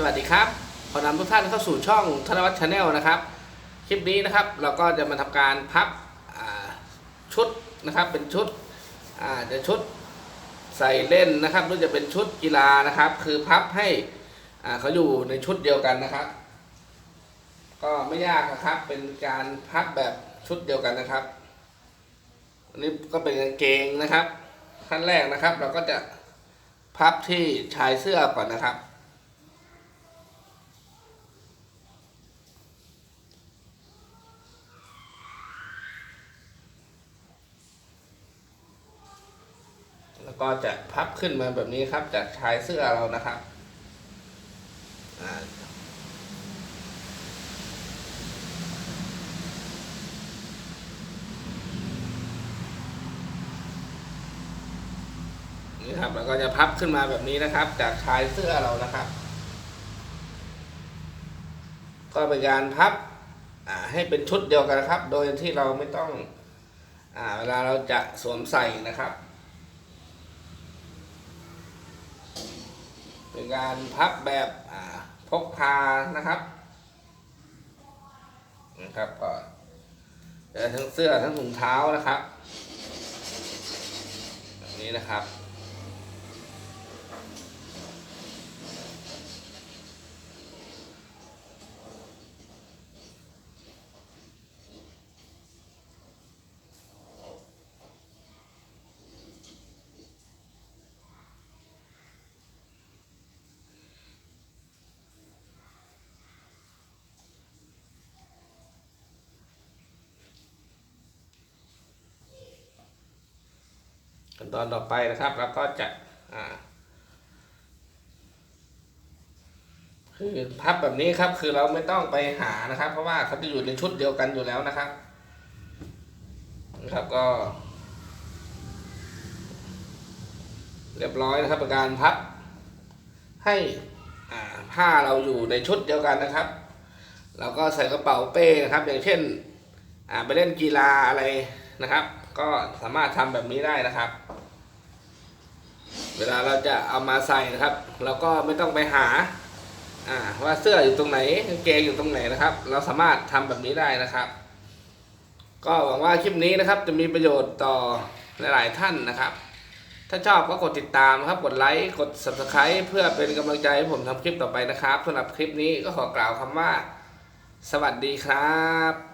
สวัสดีครับ ขอนำทุกท่านเข้าสู่ช่องธนวัฒน์ชาแนลนะครับ คลิปนี้นะครับเราก็จะมาทำการพับชุดนะครับเป็นชุดจะชุดใส่เล่นนะครับหรือจะเป็นชุดกีฬานะครับ คือพับให้เขาอยู่ในชุดเดียวกันนะครับ ก็ไม่ยากนะครับเป็นการพับแบบชุดเดียวกันนะครับอันนี้ก็เป็นกางเกงนะครับขั้นแรกนะครับ เราก็จะพับที่ชายเสื้อก่อนนะครับ ก็จะพับขึ้นมาแบบนี้ครับ จากชายเสื้อเรานะครับนี่ครับแล้วก็จะพับขึ้นมาแบบนี้นะครับ จากชายเสื้อเรานะครับ ก็เป็นการพับให้เป็นชุดเดียวกันนะครับ โดยที่เราไม่ต้องอเวลาเราจะสวมใส่นะครับ เป็นการพับแบบพกพานะครับนะครับก็ทั้งเสื้อทั้งถุงเท้านะครับแบบนี้นะครับ ตอนต่อไปนะครับแล้วก็จะคือพับแบบนี้ครับคือเราไม่ต้องไปหานะครับ เพราะว่าเขาจะอยู่ในชุดเดียวกันอยู่แล้วนะครับนะครับก็ เรียบร้อยนะครับเป็นการพับ ให้ผ้าเราอยู่ในชุดเดียวกันนะครับเราก็ใส่กระเป๋าเป้นะครับ อย่างเช่นไปเล่นกีฬาอะไรนะครับ ก็สามารถทำแบบนี้ได้นะครับ เวลาเราจะเอามาใส่นะครับ เราก็ไม่ต้องไปหาว่าเสื้ออยู่ตรงไหนกางเกงอยู่ตรงไหนนะครับ เราสามารถทำแบบนี้ได้นะครับ ก็หวังว่าคลิปนี้นะครับ จะมีประโยชน์ต่อหลาย ๆ ท่านนะครับ ถ้าชอบก็กดติดตามครับ กดไลค์ กด subscribe เพื่อเป็นกำลังใจให้ผมทำคลิปต่อไปนะครับสำหรับคลิปนี้ก็ขอกล่าวคำว่า สวัสดีครับ